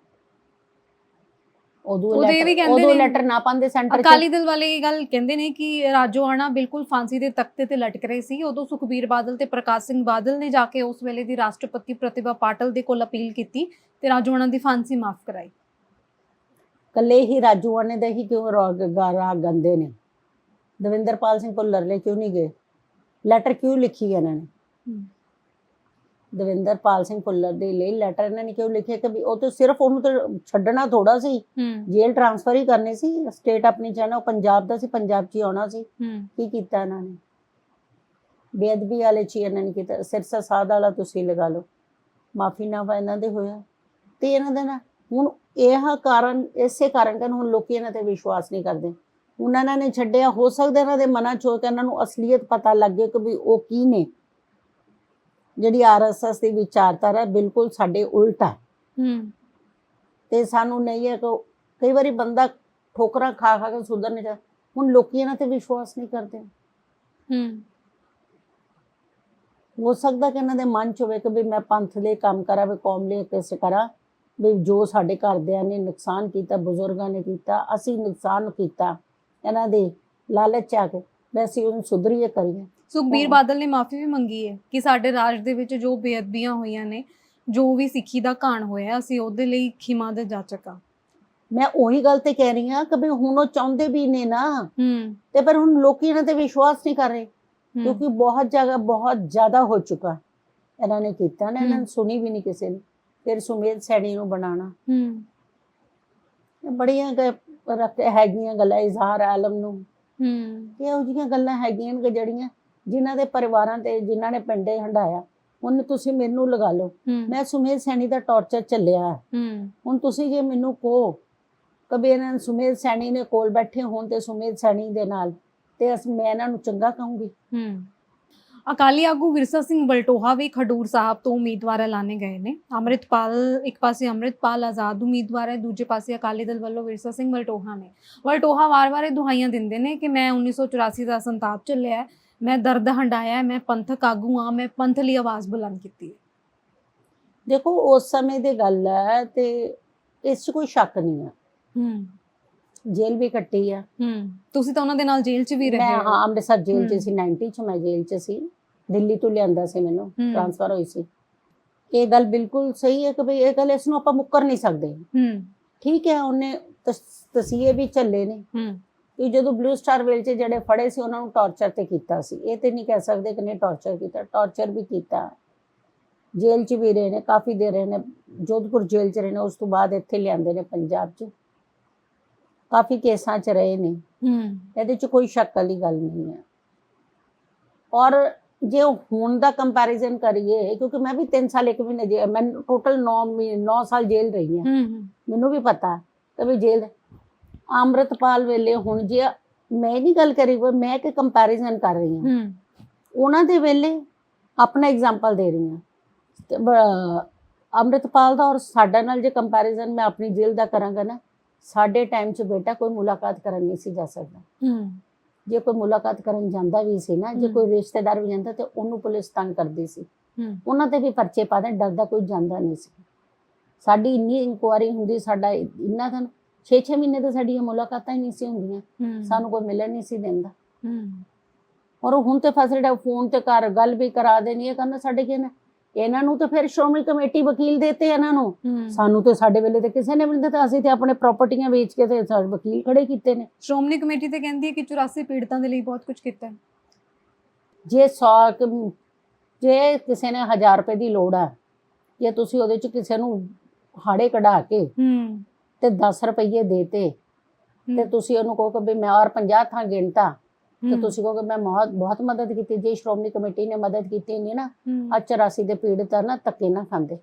ਉਦੋਂ ਉਹਦੇ ਵੀ ਕਹਿੰਦੇ ਉਦੋਂ ਲੈਟਰ ਨਾ ਪਾਉਂਦੇ ਸੈਂਟਰ ਅਕਾਲੀ ਦਲ ਵਾਲੇ ਇਹ ਗੱਲ ਕਹਿੰਦੇ ਨੇ ਕਿ ਰਾਜੋਆਣਾ ਬਿਲਕੁਲ ਫਾਂਸੀ ਦੇ ਤਖਤੇ ਤੇ ਲਟਕ ਰਹੇ ਸੀ। ਉਦੋਂ ਸੁਖਬੀਰ ਬਾਦਲ ਤੇ ਪ੍ਰਕਾਸ਼ ਸਿੰਘ ਬਾਦਲ ਨੇ ਜਾ ਕੇ ਉਸ ਵੇਲੇ ਦੀ ਰਾਸ਼ਟਰਪਤੀ ਪ੍ਰਤਿਭਾ ਪਾਟਲ ਦੇ ਕੋਲ ਅਪੀਲ ਕੀਤੀ ਤੇ ਰਾਜੋਆਣਾ ਦੀ ਫਾਂਸੀ ਮਾਫ ਕਰਾਈ। ਕੱਲੇ ਹੀ ਰਾਜੂਆਣੇ ਦੇ ਹੀ ਕਿਉਂ ਰਾਗ ਗਾਰਾ ਗੰਦੇ ਨੇ? ਦਵਿੰਦਰਪਾਲ ਸਿੰਘ ਭੁੱਲਰ ਨੇ ਕਿਉਂ ਨਹੀਂ ਗਏ? ਲੈਟਰ ਕਿਉਂ ਲਿਖੀ ਇਹਨਾਂ ਨੇ? ਦਵਿੰਦਰਪਾਲ ਸਿੰਘ ਭੁੱਲਰ ਦੇ ਲਈ ਲੈਟਰ ਇਹਨਾਂ ਨੇ ਕਿਉਂ ਲਿਖਿਆ ਕਿ ਵੀ ਉਹ ਤਾਂ ਸਿਰਫ ਉਹਨੂੰ ਤਾਂ ਛੱਡਣਾ ਥੋੜਾ ਸੀ। ਜੇਲ੍ਹ ਟ੍ਰਾਂਸਫਰ ਹੀ ਕਰਨੀ ਸੀ। ਸਟੇਟ ਆਪਣੀ ਚਾਹਨਾ ਉਹ ਪੰਜਾਬ ਦਾ ਸੀ ਪੰਜਾਬ 'ਚ ਹੀ ਆਉਣਾ ਸੀ। ਕੀ ਕੀਤਾ ਇਹਨਾਂ ਨੇ? ਬੇਅਦਬੀ ਵਾਲੇ ਚ ਇਹਨਾਂ ਨੇ ਕੀਤਾ। ਸਿਰਸਾ ਸਾਧ ਵਾਲਾ ਤੁਸੀਂ ਲਗਾ ਲਓ। ਮਾਫੀ ਨਾ ਇਹਨਾਂ ਦੇ ਹੋਇਆ। ਤੇ ਇਹਨਾਂ ਦਾ ਨਾ ਹੁਣ ਇਹ ਕਾਰਨ ਇਸੇ ਕਾਰਨ ਕਿ ਹੁਣ ਲੋਕੀ ਇਹਨਾਂ ਤੇ ਵਿਸ਼ਵਾਸ ਨਹੀਂ ਕਰਦੇ। ਉਹਨਾਂ ਨੇ ਛੱਡਿਆ ਹੋ ਸਕਦਾ ਇਹਨਾਂ ਦੇ ਮਨਾਂ ਚ ਕੇ ਇਹਨਾਂ ਨੂੰ ਅਸਲੀਅਤ ਪਤਾ ਲੱਗ ਗਿਆ ਕਿ ਵੀ ਉਹ ਕੀ ਨੇ। ਜਿਹੜੀ ਆਰਐਸਐਸ ਦੀ ਵਿਚਾਰਧਾਰਾ ਬਿਲਕੁਲ ਸਾਡੇ ਉਲਟ ਹੈ ਹੂੰ। ਤੇ ਸਾਨੂੰ ਨਹੀਂ ਹੈ ਕਿ ਕਈ ਵਾਰੀ ਬੰਦਾ ਠੋਕਰਾਂ ਖਾ ਖਾ ਕੇ ਸੁਧਰ ਨਹੀਂ ਜਾਂਦਾ ਹੁਣ ਲੋਕੀ ਇਹਨਾਂ ਤੇ ਵਿਸ਼ਵਾਸ ਨਹੀਂ ਕਰਦੇ। ਹੂੰ। ਹੋ ਸਕਦਾ ਕਿ ਇਹਨਾਂ ਦੇ ਮਨ ਚ ਹੋਵੇ ਕਿ ਵੀ ਮੈਂ ਪੰਥ ਲਈ ਕੰਮ ਕਰਾਂ ਵੀ ਕੌਮ ਲਈ ਕਿਸ ਕਰਾਂ ਵੀ ਜੋ ਸਾਡੇ ਘਰਦਿਆਂ ਨੇ ਨੁਕਸਾਨ ਕੀਤਾ ਬਜ਼ੁਰਗਾਂ ਨੇ ਕੀਤਾ ਅਸੀਂ ਨੁਕਸਾਨ ਕੀਤਾ ਇਹਨਾਂ ਦੇ ਲਾਲਚ ਆ ਕੇ ਵੀ ਅਸੀਂ ਉਹਨੂੰ ਸੁਧਰੀਏ ਕਰੀਏ। ਸੁਖਬੀਰ। ਬਾਦਲ ਨੇ ਮਾਫੀ ਵੀ ਮੰਗੀ ਹੈ ਕਿ ਸਾਡੇ ਰਾਜ ਦੇ ਵਿੱਚ ਜੋ ਬੇਅਦਬੀਆਂ ਹੋਈਆਂ ਨੇ ਜੋ ਵੀ ਸਿੱਖੀ ਦਾ ਘਾਣ ਹੋਇਆ ਅਸੀਂ ਉਹਦੇ ਲਈ ਖਿਮਾ ਦੇ ਜਾਚਕ ਆ ਮੈਂ ਉਹੀ ਗੱਲ ਤੇ ਕਹਿ ਰਹੀ ਹਾਂ ਕਿ ਵੀ ਹੁਣ ਉਹ ਚਾਹੁੰਦੇ ਵੀ ਨੇ ਨਾ ਹੂੰ। ਤੇ ਪਰ ਹੁਣ ਲੋਕੀ ਇਹਨਾਂ ਤੇ ਵਿਸ਼ਵਾਸ ਨਹੀਂ ਕਰ ਰਹੇ ਕਿਉਂਕਿ ਬਹੁਤ ਜਗ੍ਹਾ ਬਹੁਤ ਜ਼ਿਆਦਾ ਹੋ ਚੁੱਕਾ। ਇਹਨਾਂ ਨੇ ਕੀਤਾ ਨਾ ਇਹਨਾਂ। ਨੇ ਸੁਣੀ ਵੀ ਨਹੀਂ ਕਿਸੇ ਨੇ ਫਿਰ ਸੁਮੇਧ ਸੈਣੀ ਨੂੰ ਬਣਾਉਣਾ। ਹੂੰ। ਬੜੀਆਂ ਹੈਗੀਆਂ ਗੱਲਾਂ ਇਜ਼ਹਾਰ ਆਲਮ ਨੂੰ। ਹੂੰ। ਇਹੋ ਜਿਹੀਆਂ ਗੱਲਾਂ ਹੈਗੀਆਂ ਨੇ ਕਿ ਜਿਹੜੀਆਂ ਜਿਨ੍ਹਾਂ ਦੇ ਪਰਿਵਾਰਾਂ ਤੇ ਜਿਨ੍ਹਾਂ ਨੇ ਪਿੰਡੇ ਹੰਡਾਇਆ ਹੁਣ ਤੁਸੀਂ ਮੈਨੂੰ ਲਗਾ ਲਓ। ਮੈਂ ਸੁਮੇਧ ਸੈਣੀ ਦਾ ਟੌਰਚਰ ਚੱਲਿਆ ਹੁਣ ਤੁਸੀਂ ਜੇ ਮੈਨੂੰ ਕਹੋ ਕਦੇ ਇਹਨਾਂ ਨੂੰ ਸੁਮੇਧ ਸੈਣੀ ਨੇ ਕੋਲ ਬੈਠੇ ਹੋਣ ਤੇ ਸੁਮੇਧ ਸੈਣੀ ਦੇ ਨਾਲ ਤੇ ਅਸ ਮੈਂ ਇਹਨਾਂ ਨੂੰ ਚੰਗਾ ਕਹੂੰਗੀ। ਅਕਾਲੀ ਆਗੂ ਵਿਰਸਾ ਸਿੰਘ ਬਲਟੋਹਾ ਵੀ ਖਡੂਰ ਸਾਹਿਬ ਤੋਂ ਉਮੀਦਵਾਰ ਐਲਾਨੇ ਗਏ ਨੇ। ਅੰਮ੍ਰਿਤਪਾਲ ਇੱਕ ਪਾਸੇ ਅੰਮ੍ਰਿਤਪਾਲ ਆਜ਼ਾਦ ਉਮੀਦਵਾਰ ਹੈ ਦੂਜੇ ਪਾਸੇ ਅਕਾਲੀ ਦਲ ਵੱਲੋਂ ਵਿਰਸਾ ਸਿੰਘ ਬਲਟੋਹਾ ਨੇ। ਬਲਟੋਹਾ ਵਾਰ-ਵਾਰ ਇਹ ਦੁਹਾਈਆਂ ਦਿੰਦੇ ਨੇ ਕਿ ਮੈਂ 1984 ਦਾ ਸੰਤਾਪ ਝੱਲਿਆ ਹੈ, ਮੈਂ ਦਰਦ ਹੰਡਾਇਆ ਮੈਂ ਪੰਥਕ ਆਗੂ ਹਾਂ ਮੈਂ ਪੰਥ ਲਈ ਆਵਾਜ਼ ਬੁਲੰਦ ਕੀਤੀ ਹੈ। ਦੇਖੋ ਉਸ ਸਮੇਂ ਦੀ ਗੱਲ ਹੈ ਤੇ ਇਸ 'ਚ ਕੋਈ ਸ਼ੱਕ ਨਹੀਂ ਹੈ। ਹੂੰ। ਜੇਲ੍ਹ ਵੀ ਕੱਟੀ ਆ। ਹੂੰ। ਤੁਸੀਂ ਤਾਂ ਉਹਨਾਂ ਦੇ ਨਾਲ ਜੇਲ੍ਹ 'ਚ ਵੀ ਰਹੇ ਮੈਂ ਹੋ। ਹਾਂ ਅੰਮ੍ਰਿਤਸਰ ਜੇਲ੍ਹ। 'ਚ ਸੀ 90 'ਚ ਮੈਂ ਜੇਲ੍ਹ 'ਚ ਸੀ। ਦਿੱਲੀ ਤੋਂ ਲਿਆਂਦਾ ਸੀ ਮੈਨੂੰ। ਟ੍ਰਾਂਸਫਰ ਹੋਈ ਸੀ। ਇਹ ਗੱਲ ਬਿਲਕੁਲ ਸਹੀ ਹੈ ਕਿ ਵੀ ਇਹ ਗੱਲ ਇਸ ਨੂੰ ਆਪਾਂ ਮੁੱਕਰ ਨਹੀਂ ਸਕਦੇ। ਹੂੰ। ਠੀਕ ਹੈ ਉਹਨੇ ਤਸ- ਤਸੀਹੇ ਵੀ ਝੱਲੇ ਨੇ। ਹੂੰ। ਕਿ ਜਦੋਂ ਬਲੂ ਸਟਾਰ ਵੇਲ 'ਚ ਜਿਹੜੇ ਫੜੇ ਸੀ ਉਹਨਾਂ ਨੂੰ ਟੌਰਚਰ ਤੇ ਕੀਤਾ ਸੀ। ਇਹ ਤੇ ਨਹੀਂ ਕਹਿ ਸਕਦੇ ਕਿ ਨਹੀਂ ਟੌਰਚਰ ਕੀਤਾ ਟੌਰਚਰ ਵੀ ਕੀਤਾ। ਜੇਲ੍ਹ 'ਚ ਵੀ ਰਹੇ ਨੇ ਕਾਫੀ ਦੇਰ ਰਹੇ ਨੇ। ਜੋਧਪੁਰ ਜੇਲ੍ਹ 'ਚ ਰਹੇ ਨੇ ਉਸ ਤੋਂ ਬਾਅਦ ਇੱਥੇ ਲਿਆਂਦੇ ਨੇ ਪੰਜਾਬ 'ਚ। ਕਾਫੀ ਕੇਸਾਂ 'ਚ ਰਹੇ ਨੇ। ਹੂੰ। ਇਹਦੇ 'ਚ ਕੋਈ ਸ਼ੱਕ ਵਾਲੀ ਗੱਲ ਨਹੀਂ ਹੈ। ਔਰ ਜੇ ਹੁਣ ਦਾ ਕੰਪੈਰੀਜ਼ਨ ਕਰੀਏ ਕਿਉਂਕਿ ਮੈਂ ਵੀ 3 ਸਾਲ ਇੱਕ ਮਹੀਨੇ ਜੇ ਮੈਂ ਟੋਟਲ 9 9 ਸਾਲ ਜੇਲ੍ਹ ਰਹੀ ਹਾਂ। ਮੈਨੂੰ ਵੀ ਪਤਾ ਕਿ ਵੀ ਜੇਲ੍ਹ ਅੰਮ੍ਰਿਤਪਾਲ ਵੇਲੇ ਹੁਣ ਜੇ ਮੈਂ ਨਹੀਂ ਗੱਲ ਕਰੀ ਪਰ ਮੈਂ ਕਿ ਕੰਪੈਰੀਜ਼ਨ ਕਰ ਰਹੀ ਹਾਂ। ਉਹਨਾਂ ਦੇ ਵੇਲੇ ਆਪਣਾ ਐਗਜ਼ਾਮਪਲ ਦੇ ਰਹੀ ਹਾਂ। ਅੰਮ੍ਰਿਤਪਾਲ ਦਾ ਔਰ ਸਾਡਾ ਨਾਲ ਜੇ ਕੰਪੈਰੀਜ਼ਨ ਮੈਂ ਆਪਣੀ ਜੇਲ੍ਹ ਦਾ ਕਰਾਂਗਾ ਨਾ ਸਾਡੇ ਟਾਈਮ 'ਚ ਬੇਟਾ ਕੋਈ ਮੁਲਾਕਾਤ ਕਰਨ ਨਹੀਂ ਸੀ ਜਾ ਸਕਦਾ। ਹੂੰ। ਜੇ ਕੋਈ ਮੁਲਾਕਾਤ ਕਰਨ ਜਾਂਦਾ ਵੀ ਸੀ ਨਾ ਜੇ। ਕੋਈ ਰਿਸ਼ਤੇਦਾਰ ਵੀ ਜਾਂਦਾ ਤੇ ਉਹਨੂੰ ਪੁਲਿਸ ਤੰਗ ਕਰਦੀ ਸੀ। ਉਹਨਾਂ ਤੇ ਵੀ ਪਰਚੇ ਪਾਦੇ ਡਰਦਾ ਕੋਈ ਜਾਂਦਾ ਨਹੀਂ ਸੀ। ਸਾਡੀ ਇੰਨੀ ਇਨਕੁਆਰੀ ਹੁੰਦੀ ਸਾਡਾ ਇੰਨਾ ਤਾਂ 6-6 ਮਹੀਨੇ ਤਾਂ ਸਾਡੀਆਂ ਮੁਲਾਕਾਤਾਂ ਹੀ ਨਹੀਂ ਸੀ ਹੁੰਦੀਆਂ। ਸਾਨੂੰ ਕੋਈ ਮਿਲਣ ਨਹੀਂ ਸੀ ਦਿੰਦਾ। ਔਰ ਹੁਣ ਤੇ ਫੈਸਿਲਿਟੀ ਫੋਨ ਤੇ ਕਰ ਗੱਲ ਵੀ ਕਰਾ ਦੇਣੀ ਹੈ ਕਹਿੰਦਾ ਸਾਡੇ ਕੀ ਨਾ। ਇਹਨਾਂ ਨੂੰ ਤਾਂ ਫਿਰ ਸ਼੍ਰੋਮਣੀ ਕਮੇਟੀ ਵਕੀਲ ਦੇਤੇ ਇਹਨਾਂ ਨੂੰ। ਸਾਨੂੰ ਤੇ ਸਾਡੇ ਵੇਲੇ ਤੇ ਕਿਸੇ ਨੇ ਵੀ ਨਹੀਂ ਦਿੱਤਾ ਅਸੀਂ ਤੇ ਆਪਣੇ ਪ੍ਰਾਪਰਟੀਆਂ ਵੇਚ ਕੇ ਤੇ ਸਾਡੇ ਵਕੀਲ ਖੜੇ ਕੀਤੇ ਨੇ। ਸ਼੍ਰੋਮਣੀ ਕਮੇਟੀ ਤੇ ਕਹਿੰਦੀ ਹੈ ਕਿ 84 ਪੀੜਤਾਂ ਦੇ ਲਈ ਬਹੁਤ ਕੁਝ ਕੀਤਾ ਜੇ 100 ਕੁ- ਜੇ ਕਿਸੇ ਨੇ 1000 ਰੁਪਏ ਦੀ ਲੋੜ ਹੈ ਜੇ ਤੁਸੀਂ ਉਹਦੇ ਚ ਕਿਸੇ ਨੂੰ ਹਾੜੇ ਕਢਾ ਕੇ ਹੂੰ। ਤੇ 10 ਰੁਪਏ ਦੇਤੇ ਤੇ ਤੁਸੀਂ ਉਹਨੂੰ ਕਹੋ ਕਿ ਮੈਂ ਔਰ 50 ਥਾਂ ਗਿਣਤਾ ਤੇ ਤੁਸੀਂ ਕਹੋਗੇ ਮੈਂ ਬਹੁਤ ਬਹੁਤ ਮਦਦ ਕੀਤੀ ਜੇ ਸ਼੍ਰੋਮਣੀ ਕਮੇਟੀ ਨੇ ਮਦਦ ਕੀਤੀ ਨਹੀਂ ਨਾ ਆ 84 ਦੇ ਪੀੜਤ ਆ ਨਾ ਧੱਕੇ ਨਾ ਖਾਂਦੇ।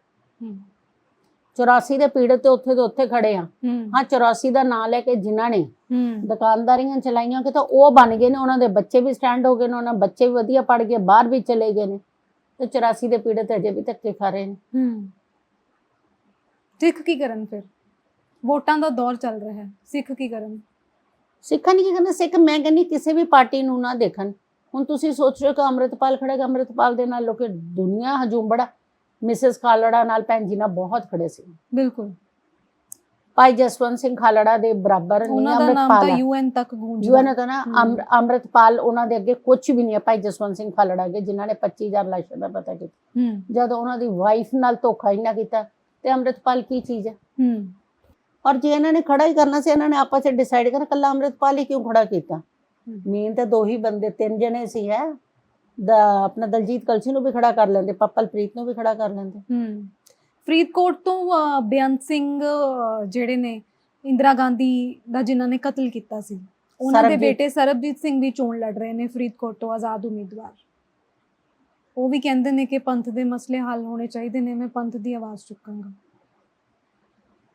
84 ਦੇ ਪੀੜਤ ਤੇ ਉੱਥੇ ਦੇ ਉੱਥੇ ਖੜੇ ਆ। ਹਾਂ। 84 ਦਾ ਨਾਂ ਲੈ ਕੇ ਜਿਨ੍ਹਾਂ ਨੇ ਦੁਕਾਨਦਾਰੀਆਂ ਚਲਾਈਆਂ ਕਿ ਤਾਂ ਉਹ ਬਣ ਗਏ ਨੇ ਉਹਨਾਂ ਦੇ ਬੱਚੇ ਵੀ ਸਟੈਂਡ ਹੋ ਗਏ ਨੇ ਉਹਨਾਂ ਬੱਚੇ ਵੀ ਵਧੀਆ ਪੜ ਗਏ ਬਾਹਰ ਵੀ ਚਲੇ ਗਏ ਨੇ ਤੇ 84 ਦੇ ਪੀੜਤ ਅਜੇ ਵੀ ਧੱਕੇ ਖਾ ਰਹੇ ਨੇ। ਹੂੰ। ਸਿੱਖ ਕੀ ਕਰਨ ਫਿਰ? ਵੋਟਾਂ ਦਾ ਦੌਰ ਚੱਲ ਰਿਹਾ ਹੈ। ਸਿੱਖ ਕੀ ਕਰਨ? ਸਿੱਖਾਂ ਨੇ ਕੀ ਕਰਨਾ? ਸਿੱਖ ਮੈਂ ਕਹਿੰਦੀ ਕਿਸੇ ਵੀ ਪਾਰਟੀ ਨੂੰ ਨਾ ਦੇਖਣ। ਹੁਣ ਤੁਸੀਂ ਸੋਚ ਰਹੇ ਹੋ ਕਿ ਅੰਮ੍ਰਿਤਪਾਲ ਖੜੇਗਾ ਅੰਮ੍ਰਿਤਪਾਲ ਦੇ ਨਾਲ ਲੋਕੇ ਦੁਨੀਆ ਹਜੂਮ ਬੜਾ। ਮਿਸਿਸ ਖਾਲੜਾ ਨਾਲ ਭੈਣ ਜੀ ਨਾਲ ਬਹੁਤ ਖੜੇ ਸੀ। ਬਿਲਕੁਲ। ਭਾਈ ਜਸਵੰਤ ਸਿੰਘ ਖਾਲੜਾ ਦੇ ਬਰਾਬਰ ਨਹੀਂ ਉਹਨਾਂ ਦਾ ਨਾਮ ਅੰਮ੍ਰਿਤਪਾਲ ਤਾਂ ਹੈ। ਯੂਐਨ ਤੱਕ ਗੂੰਜ ਜੀਵਨ ਤਾਂ ਨਾ ਅੰਮ੍ਰਿਤਪਾਲ ਉਹਨਾਂ ਦੇ ਅੱਗੇ ਕੁਝ ਵੀ ਨਹੀਂ ਹੈ ਭਾਈ ਜਸਵੰਤ ਸਿੰਘ ਖਾਲੜਾ ਅੱਗੇ ਜਿਨ੍ਹਾਂ ਨੇ 25000 ਲਾਸ਼ਾਂ ਦਾ ਪਤਾ ਕੀਤਾ। ਹੂੰ। ਜਦ ਉਹਨਾਂ ਦੀ ਵਾਈਫ ਨਾਲ ਧੋਖਾ ਹੀ ਨਾ ਕੀਤਾ ਤੇ ਅੰਮ੍ਰਿਤਪਾਲ ਕੀ ਚੀਜ਼ ਹੈ ਹੂੰ। ਔਰ ਜੇ ਇਹਨਾਂ ਨੇ ਖੜਾ ਹੀ ਕਰਨਾ ਸੀ ਇਹਨਾਂ ਨੇ ਆਪਸ ਵਿੱਚ ਡਿਸਾਈਡ ਕਰ ਕੱਲਾ ਅੰਮ੍ਰਿਤਪਾਲ ਹੀ ਕਿਉਂ ਖੜਾ ਕੀਤਾ? ਮੇਨ ਤਾਂ ਦੋ ਹੀ ਬੰਦੇ ਤਿੰਨ ਜਣੇ ਸੀ ਹੈ। ਦਾ ਆਪਣਾ ਦਲਜੀਤ ਕਲਸੀ ਨੂੰ ਵੀ ਖੜਾ ਕਰ ਲੈਂਦੇ ਪੱਪਲ ਪ੍ਰੀਤ ਨੂੰ ਵੀ ਖੜਾ ਕਰ ਲੈਂਦੇ। ਹੂੰ। ਫਰੀਦਕੋਟ ਤੋਂ ਬੇਅੰਤ ਸਿੰਘ ਜਿਹੜੇ ਨੇ ਇੰਦਰਾ ਗਾਂਧੀ ਦਾ ਜਿਨ੍ਹਾਂ ਨੇ ਕਤਲ ਕੀਤਾ ਸੀ ਉਹਨਾਂ ਦੇ। ਬੇਟੇ ਸਰਬਜੀਤ ਸਿੰਘ ਵੀ ਚੋਣ ਲੜ ਰਹੇ ਨੇ ਫਰੀਦਕੋਟ ਤੋਂ ਆਜ਼ਾਦ ਉਮੀਦਵਾਰ। ਉਹ ਵੀ ਕਹਿੰਦੇ ਨੇ ਕਿ ਪੰਥ ਦੇ ਮਸਲੇ ਹੱਲ ਹੋਣੇ ਚਾਹੀਦੇ ਨੇ ਮੈਂ ਪੰਥ ਦੀ ਆਵਾਜ਼ ਚੁੱਕਾਂਗਾ।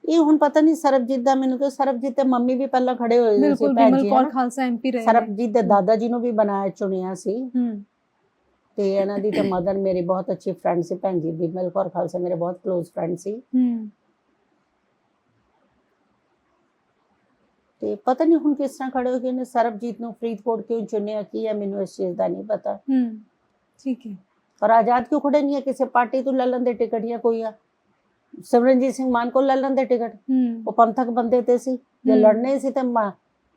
ਇਹ ਹੁਣ ਪਤਾ ਨਹੀਂ ਸਰਬਜੀਤ ਦਾ ਮੈਨੂੰ ਕਿ ਸਰਬਜੀਤ ਤੇ ਮੰਮੀ ਵੀ ਪਹਿਲਾਂ ਖੜੇ ਹੋਏ ਸੀ ਬਿਲਕੁਲ ਬਿਮਲ ਕੌਰ। ਖਾਲਸਾ ਐਮਪੀ ਰਹੇ ਸਰਬਜੀਤ ਦੇ ਦਾਦਾ ਜੀ ਨੂੰ ਵੀ ਬਣਾਇਆ ਚੁਣਿਆ ਸੀ। ਹੂੰ। ਤੇ ਇਹਨਾਂ ਦੀ ਤੇ ਮਦਰ ਮੇਰੀ ਬਹੁਤ ਅੱਛੀ ਫਰੈਂਡ ਸੀ ਭੈਣ ਜੀ ਬਿਮਲ ਕੌਰ ਖਾਲਸਾ ਮੇਰੇ ਬਹੁਤ ক্লোਜ਼ ਫਰੈਂਡ ਸੀ। ਹੂੰ। ਤੇ ਪਤਾ ਨਹੀਂ ਹੁਣ ਕਿਸ ਤਰ੍ਹਾਂ ਖੜੇ ਹੋ ਗਏ ਨੇ ਸਰਬਜੀਤ ਨੂੰ ਫਰੀਦਕੋਟ ਕਿਉਂ ਚੁਣਿਆ ਕੀ ਹੈ ਮੈਨੂੰ ਇਸ ਚੀਜ਼ ਦਾ ਨਹੀਂ ਪਤਾ। ਹੂੰ ਠੀਕ ਹੈ। ਪਰ ਆਜ਼ਾਦ ਕਿਉਂ ਖੜੇ ਨਹੀਂ ਹੈ ਕਿਸੇ ਪਾਰਟੀ ਤੋਂ ਲੈ ਲੈਂਦੇ ਟਿਕਟ ਜਾਂ ਕੋਈ ਆ? ਸਿਮਰਨਜੀਤ ਸਿੰਘ ਮਾਨ ਕੋਲ ਲੈ ਲੈਂਦੇ ਟਿਕਟ। ਉਹ ਪੰਥਕ ਬੰਦੇ ਤੇ ਸੀ ਜੇ। ਲੜਨੇ ਸੀ ਤੇ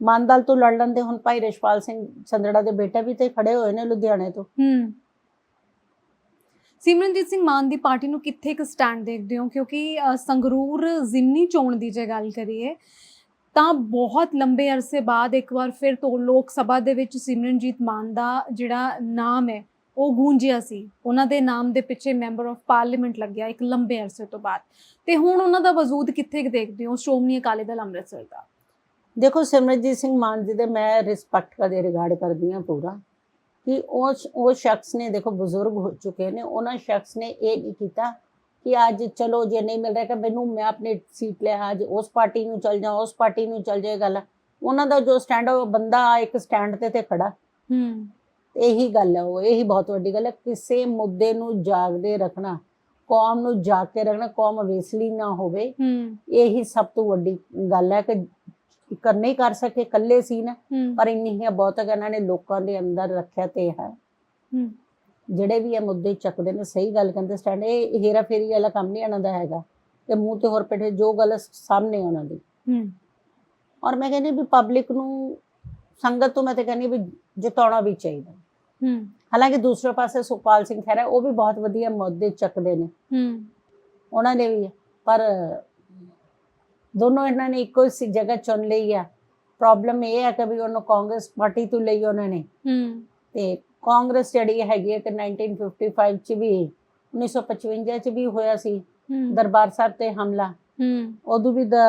ਮਾਨਦਲ ਤੋਂ ਲੜ ਲੈਂਦੇ। ਹੁਣ ਭਾਈ ਰਿਸ਼ਪਾਲ ਸਿੰਘ ਸੰਦੜਾ ਦੇ ਬੇਟਾ ਵੀ ਤੇ ਖੜੇ ਹੋਏ ਨੇ ਲੁਧਿਆਣੇ ਤੋਂ। ਸਿਮਰਨਜੀਤ ਸਿੰਘ ਮਾਨ ਦੀ ਪਾਰਟੀ ਨੂੰ ਕਿੱਥੇ ਇੱਕ ਸਟੈਂਡ ਦੇਖਦੇ ਹੋ? ਕਿਉਂਕਿ ਸੰਗਰੂਰ ਜ਼ਿਮਨੀ ਚੋਣ ਦੀ ਜੇ ਗੱਲ ਕਰੀਏ ਤਾਂ ਬਹੁਤ ਲੰਬੇ ਅਰਸੇ ਬਾਅਦ ਇੱਕ ਵਾਰ ਫਿਰ ਤੋਂ ਲੋਕ ਸਭਾ ਦੇ ਵਿੱਚ ਸਿਮਰਨਜੀਤ ਮਾਨ ਦਾ ਜਿਹੜਾ ਨਾਮ ਹੈ ਉਹ ਗੂੰਜਿਆ ਸੀ। ਉਹਨਾਂ ਦੇ ਨਾਮ ਦੇ ਪਿੱਛੇ ਮੈਂਬਰ ਆਫ ਪਾਰਲੀਮੈਂਟ ਲੱਗਿਆ ਇੱਕ ਲੰਬੇ ਅਰਸੇ ਤੋਂ ਬਾਅਦ। ਤੇ ਹੁਣ ਉਹਨਾਂ ਦਾ ਵਜੂਦ ਕਿੱਥੇ ਦੇਖਦੇ ਹੋ? ਸ਼੍ਰੋਮਣੀ ਅਕਾਲੀ ਦਲ ਅੰਮ੍ਰਿਤਸਰ ਦਾ। ਦੇਖੋ ਸਿਮਰਨਜੀਤ ਸਿੰਘ ਮਾਨ ਜੀ ਦੇ ਮੈਂ ਰਿਸਪੈਕਟ ਕਰਦੇ ਰਿਗਾਰਡ ਕਰਦੀ ਹਾਂ ਪੂਰਾ। ਕਿ ਉਹ ਉਹ ਸ਼ਖਸ ਨੇ ਦੇਖੋ ਬਜ਼ੁਰਗ ਹੋ ਚੁੱਕੇ ਨੇ। ਉਹਨਾਂ ਸ਼ਖਸ ਨੇ ਇਹ ਨਹੀਂ ਕੀਤਾ ਕਿ ਅੱਜ ਚਲੋ ਜੇ ਨਹੀਂ ਮਿਲ ਰਿਹਾ ਕਿ ਮੈਨੂੰ ਮੈਂ ਆਪਣੀ ਸੀਟ ਲੈ ਅੱਜ ਉਸ ਪਾਰਟੀ ਨੂੰ ਚਲ ਜਾ ਉਸ ਪਾਰਟੀ ਨੂੰ ਚਲ ਜਾਏ ਗੱਲ। ਉਹਨਾਂ ਦਾ ਜੋ ਸਟੈਂਡ ਉਹ ਬੰਦਾ ਇੱਕ ਸਟੈਂਡ ਤੇ ਤੇ ਖੜਾ। ਹੂੰ। ਇਹੀ ਗੱਲ ਹੈ ਉਹ ਇਹੀ ਬਹੁਤ ਵੱਡੀ ਗੱਲ ਹੈ ਕਿਸੇ ਮੁੱਦੇ ਨੂੰ ਜਾਗਦੇ ਰੱਖਣਾ ਕੌਮ ਨੂੰ ਜਾਗ ਕੇ ਰੱਖਣਾ ਕੌਮ ਅਵੇਸਲੀ ਨਾ ਹੋਵੇ। ਹੂੰ। ਇਹੀ ਸਭ ਤੋਂ ਵੱਡੀ ਗੱਲ ਹੈ ਕਿ ਕਰ ਨਹੀਂ ਕਰ ਸਕੇ ਇਕੱਲੇ ਸੀ ਨਾ ਹੂੰ। ਪਰ ਇੰਨੀ ਹੀ ਬਹੁਤ ਹੈ ਇਹਨਾਂ ਨੇ ਲੋਕਾਂ ਦੇ ਅੰਦਰ ਰੱਖਿਆ ਤੇ ਹੈ। ਹੂੰ। ਜਿਹੜੇ ਵੀ ਇਹ ਮੁੱਦੇ ਚੱਕਦੇ ਨੇ ਸਹੀ ਗੱਲ ਕਹਿੰਦੇ ਸਟੈਂਡ ਇਹ ਹੇਰਾ ਫੇਰੀ ਵਾਲਾ ਕੰਮ ਨਹੀਂ ਇਹਨਾਂ ਦਾ ਹੈਗਾ। ਤੇ ਮੂੰਹ ਤੇ ਹੋਰ ਪਿੱਠੇ ਜੋ ਗੱਲ ਸਾਹਮਣੇ ਉਹਨਾਂ ਦੀ। ਹੂੰ। ਔਰ ਮੈਂ ਕਹਿੰਦੀ ਵੀ ਪਬਲਿਕ ਨੂੰ ਸੰਗਤ ਤੋਂ ਮੈਂ ਤੇ ਕਹਿੰਦੀ ਵੀ ਜਿਤਾਉਣਾ ਵੀ ਚਾਹੀਦਾ। ਹੂੰ ਹਾਲਾਂਕਿ ਦੂਸਰੇ ਪਾਸੇ ਸੁਖਪਾਲ ਸਿੰਘ ਖਹਿਰਾ ਉਹ ਵੀ ਬਹੁਤ ਵਧੀਆ ਮੁੱਦੇ ਚੱਕਦੇ ਨੇ। ਹੂੰ। ਉਹਨਾਂ ਨੇ ਵੀ ਪਰ ਦੋਨੋਂ ਇਹਨਾਂ ਨੇ ਇੱਕੋ ਹੀ ਜਗ੍ਹਾ ਚੁਣ ਲਈ ਆ। ਪ੍ਰੋਬਲਮ ਇਹ ਹੈ ਕਿ ਵੀ ਉਹਨੂੰ ਕਾਂਗਰਸ ਪਾਰਟੀ ਤੋਂ ਲਈ ਉਹਨਾਂ ਨੇ। ਹੂੰ। ਤੇ ਕਾਂਗਰਸ ਜਿਹੜੀ ਹੈਗੀ ਹੈ ਕਿ 1955 ਚ ਵੀ 1955 ਚ ਵੀ ਹੋਇਆ ਸੀ ਦਰਬਾਰ ਸਾਹਿਬ ਤੇ ਹਮਲਾ। ਹੂੰ। ਉਦੋਂ ਵੀ ਦਾ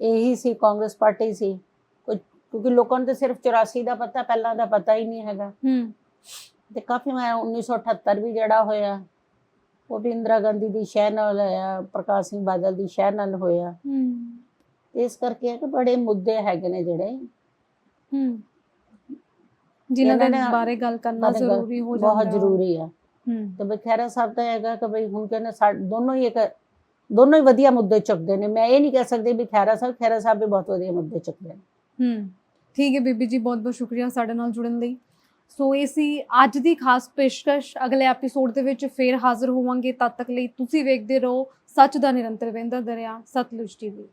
ਇਹੀ ਸੀ ਕਾਂਗਰਸ ਪਾਰਟੀ ਸੀ। ਕਿਉਂਕਿ ਲੋਕਾਂ ਨੂੰ ਤਾਂ ਸਿਰਫ 84 ਦਾ ਪਤਾ ਪਹਿਲਾਂ ਦਾ ਪਤਾ ਹੀ ਨਹੀਂ ਹੈਗਾ। ਹੂੰ। ਤੇ ਕਾਫੀ ਮੈਂ 1978 ਵੀ ਜਿਹੜਾ ਹੋਇਆ ਉਹ ਵੀ ਇੰਦਰਾ ਗਾਂਧੀ ਦੀ ਸ਼ਹਿ ਨਾਲ ਹੋਇਆ ਪ੍ਰਕਾਸ਼ ਸਿੰਘ ਬਾਦਲ ਦੀ ਸ਼ਹਿ ਨਾਲ ਹੋਇਆ। ਹੂੰ। ਤੇ ਇਸ ਕਰਕੇ ਹੈ ਕਿ ਬੜੇ ਮੁੱਦੇ ਹੈਗੇ ਨੇ ਜਿਹੜੇ। ਹੂੰ। ਜਿਨ੍ਹਾਂ ਦੇ ਬਾਰੇ ਗੱਲ ਕਰਨਾ ਜ਼ਰੂਰੀ ਹੋ ਜਾਂਦਾ। ਬਹੁਤ। ਜ਼ਰੂਰੀ ਆ। ਹੂੰ। ਤੇ ਬਈ ਖੈਰਾ ਸਾਹਿਬ ਦਾ ਹੈਗਾ ਕਿ ਬਈ ਹੁਣ ਕਹਿੰਦੇ ਦੋਨੋਂ ਹੀ ਇੱਕ ਦੋਨੋਂ ਹੀ ਵਧੀਆ ਮੁੱਦੇ ਚੁੱਕਦੇ ਨੇ। ਮੈਂ ਇਹ ਨਹੀਂ ਕਹਿ ਸਕਦੀ ਵੀ ਖੈਰਾ ਸਾਹਿਬ ਖੈਰਾ ਸਾਹਿਬ ਵੀ ਬਹੁਤ ਵਧੀਆ ਮੁੱਦੇ ਚੁੱਕਦੇ ਨੇ। ਹੂੰ। ਠੀਕ ਹੈ ਬੀਬੀ ਜੀ ਬਹੁਤ ਬਹੁਤ ਸ਼ੁਕਰੀਆ ਸਾਡੇ ਨਾਲ ਜੁੜਨ ਲਈ। ਸੋ ਇਹ ਸੀ ਅੱਜ ਦੀ ਖਾਸ ਪੇਸ਼ਕਸ਼। ਅਗਲੇ ਐਪੀਸੋਡ ਦੇ ਵਿੱਚ ਫੇਰ ਹਾਜ਼ਰ ਹੋਵਾਂਗੇ। ਤਦ ਤੱਕ ਲਈ ਤੁਸੀਂ ਵੇਖਦੇ ਰਹੋ। ਸੱਚ ਦਾ ਨਿਰੰਤਰ ਵਹਿੰਦਾ ਦਰਿਆ, ਸਤਲੁਜ ਟੀਵੀ।